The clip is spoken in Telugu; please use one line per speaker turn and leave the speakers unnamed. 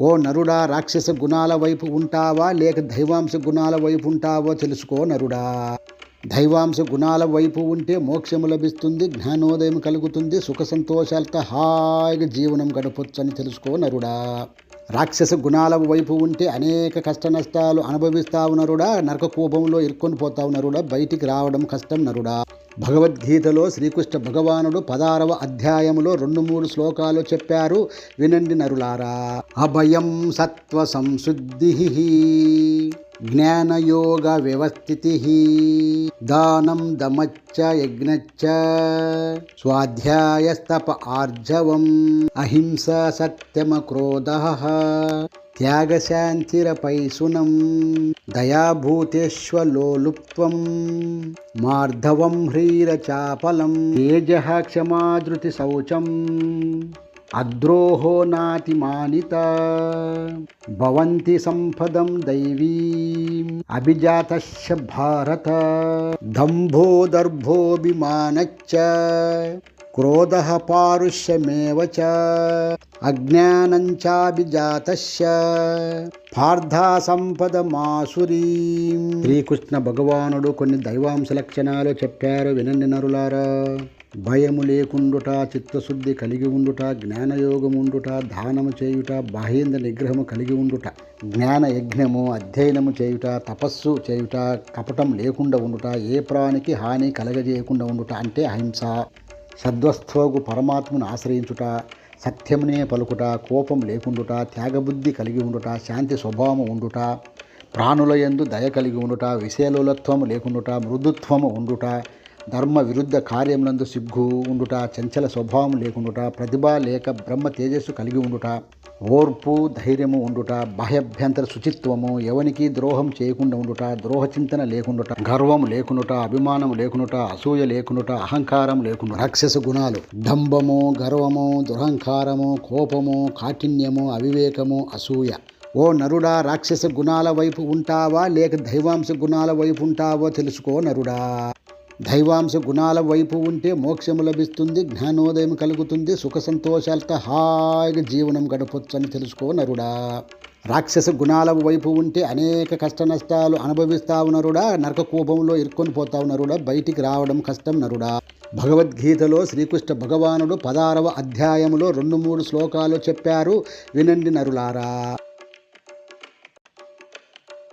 ఓ నరుడా రాక్షస గుణాల వైపు ఉంటావా? లేక దైవాంశ గుణాల వైపు ఉంటావో తెలుసుకో నరుడా. దైవాంశ గుణాల వైపు ఉంటే మోక్షము లభిస్తుంది జ్ఞానోదయం కలుగుతుంది సుఖ సంతోషాలతో హాయిగా జీవనం గడపొచ్చని తెలుసుకో నరుడా. రాక్షస గుణాల వైపు ఉంటే అనేక కష్ట నష్టాలు అనుభవిస్తావు నరుడా నరక కూపంలో ఇరుక్కొని పోతావు నరుడా బయటికి రావడం కష్టం నరుడా. భగవద్గీతలో శ్రీకృష్ణ భగవానుడు పదారవ అధ్యాయములో రెండు మూడు శ్లోకాలు చెప్పారు. వినండి నరులారా. అభయం సత్వ సంశుద్ధి జ్ఞానయోగ వ్యవస్థితి. దానం దమచ్చ యజ్ఞచ్చ. స్వాధ్యాయస్తప ఆర్జవం. అహింస సత్యమ క్రోధ. త్యాగశాంతిరపైసునం దయాభూతేష్వలోలుప్త్వం మార్ధవం హ్రీరచాపలం తేజ క్షమాధృతి శౌచం అద్రోహో నాతిమానిత భవంతి సంపదం దైవీం అభిజాతస్య భారత దంభో దర్భోభిమానచ్చ క్రోధ పారుష్యమేవ చ. అజ్ఞానంచాభిజాతస్య పార్థా సంపదమాసురీం శ్రీకృష్ణ భగవానుడు కొన్ని దైవాంశ లక్షణాలు చెప్పారు వినండి నరులారా. భయము లేకుండుట చిత్తశుద్ధి కలిగి ఉండుట జ్ఞానయోగముండుట దానము చేయుట బాహేంద్ర నిగ్రహము కలిగి ఉండుట జ్ఞాన యజ్ఞము అధ్యయనము చేయుట తపస్సు చేయుట కపటం లేకుండా ఉండుట ఏ ప్రాణికి హాని కలగజేయకుండా ఉండుట అంటే అహింస. సద్వస్థోగు పరమాత్మను ఆశ్రయించుట సత్యమునే పలుకుట కోపం లేకుండుట త్యాగబుద్ధి కలిగి ఉండుట శాంతి స్వభావము ఉండుట ప్రాణుల యందు దయ కలిగి ఉండుట విశేలులత్వము లేకుండుట మృదుత్వము ఉండుట ధర్మ విరుద్ధ కార్యములందు సిగ్గు ఉండుట చంచల స్వభావం లేకుండుట ప్రతిభ లేక బ్రహ్మ తేజస్సు కలిగి ఉండుట ఓర్పు ధైర్యము ఉండుట బాహ్యభ్యంతర శుచిత్వము ఎవనికి ద్రోహం చేయకుండా ఉండుట ద్రోహ చింతన లేకుండుట గర్వం లేకుండుట అభిమానం లేకుండుట అసూయ లేకుండుట అహంకారం లేకుండా రాక్షస గుణాలు డంబము గర్వము దురహంకారము కోపము కాఠిన్యము అవివేకము అసూయ. ఓ నరుడా రాక్షస గుణాల వైపు ఉంటావా లేక దైవాంశ గుణాల వైపు ఉంటావో తెలుసుకో నరుడా. దైవాంశ గుణాల వైపు ఉంటే మోక్షము లభిస్తుంది జ్ఞానోదయం కలుగుతుంది సుఖ సంతోషాలతో హాయిగా జీవనం గడపొచ్చని తెలుసుకో నరుడా. రాక్షస గుణాల వైపు ఉంటే అనేక కష్ట నష్టాలు అనుభవిస్తావు నరుడా నరక కోపంలో ఇరుక్కొని పోతావు నరుడా బయటికి రావడం కష్టం నరుడా. భగవద్గీతలో శ్రీకృష్ణ భగవానుడు పదారవ అధ్యాయములో రెండు మూడు శ్లోకాలు చెప్పారు వినండి నరులారా.